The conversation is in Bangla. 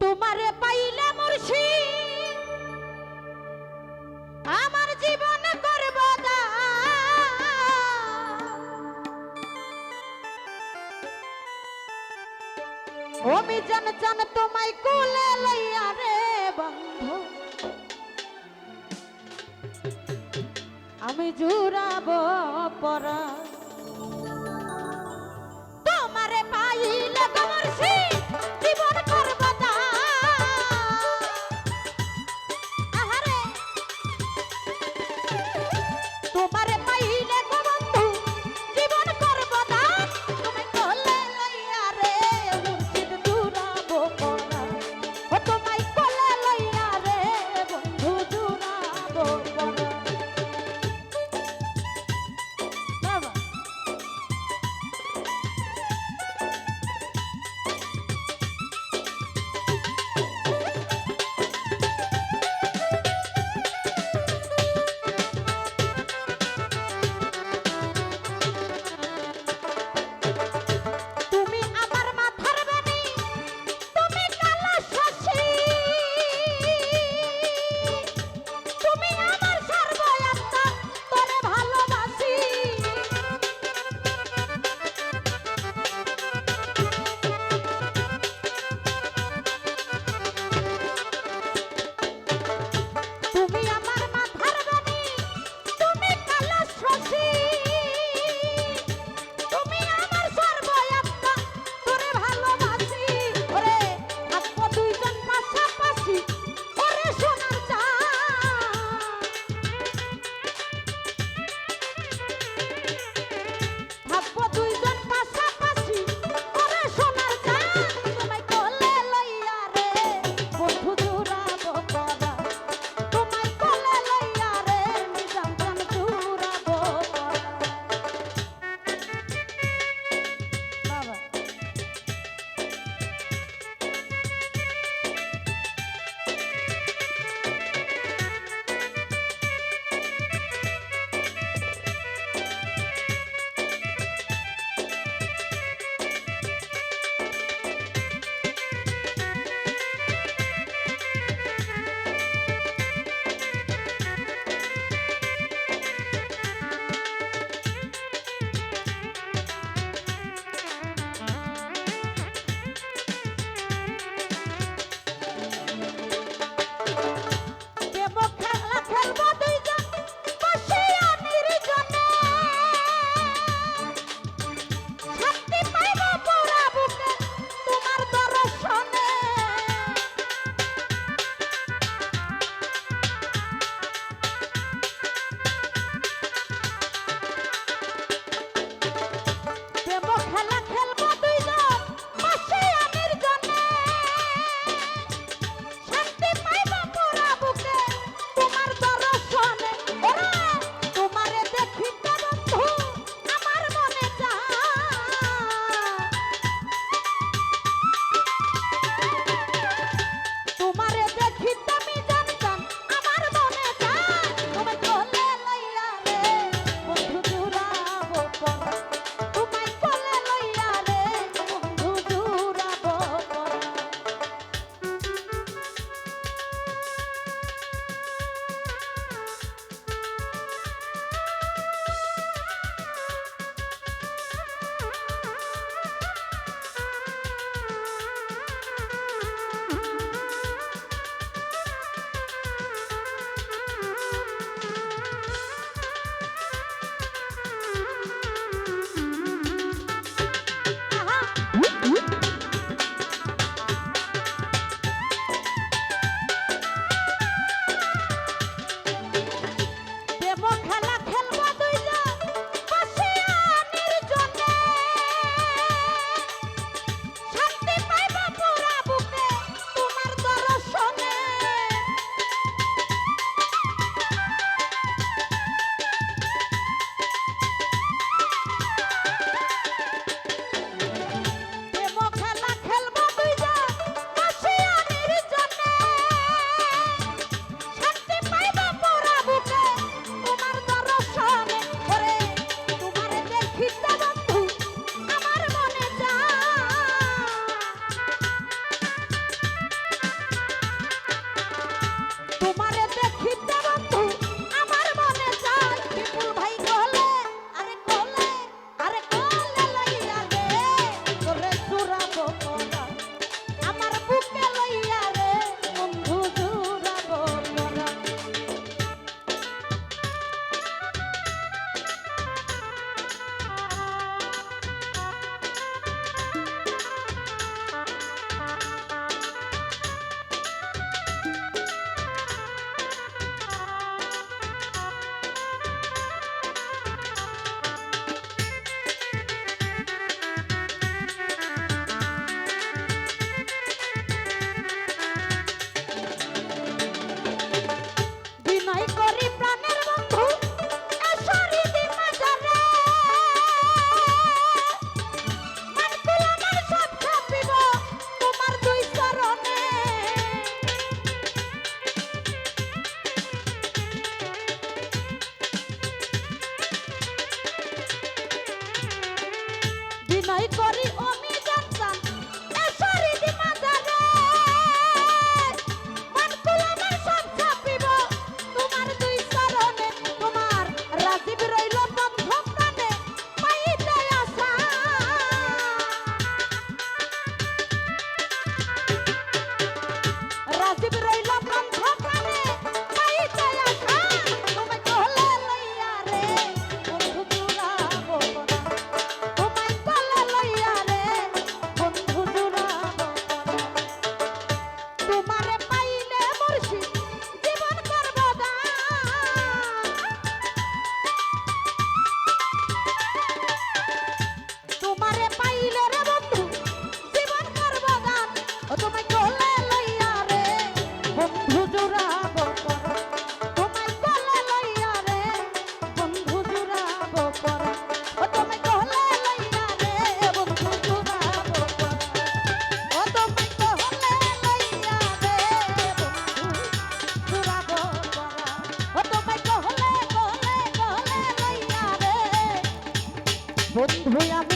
তোমারে পাইলে মুর্শি আমার জীবন করব আমি জান জান তোমায় কুলে লইয়া রে বন্ধু। আমি জুড়াব পরা sair com বন্ধু আমি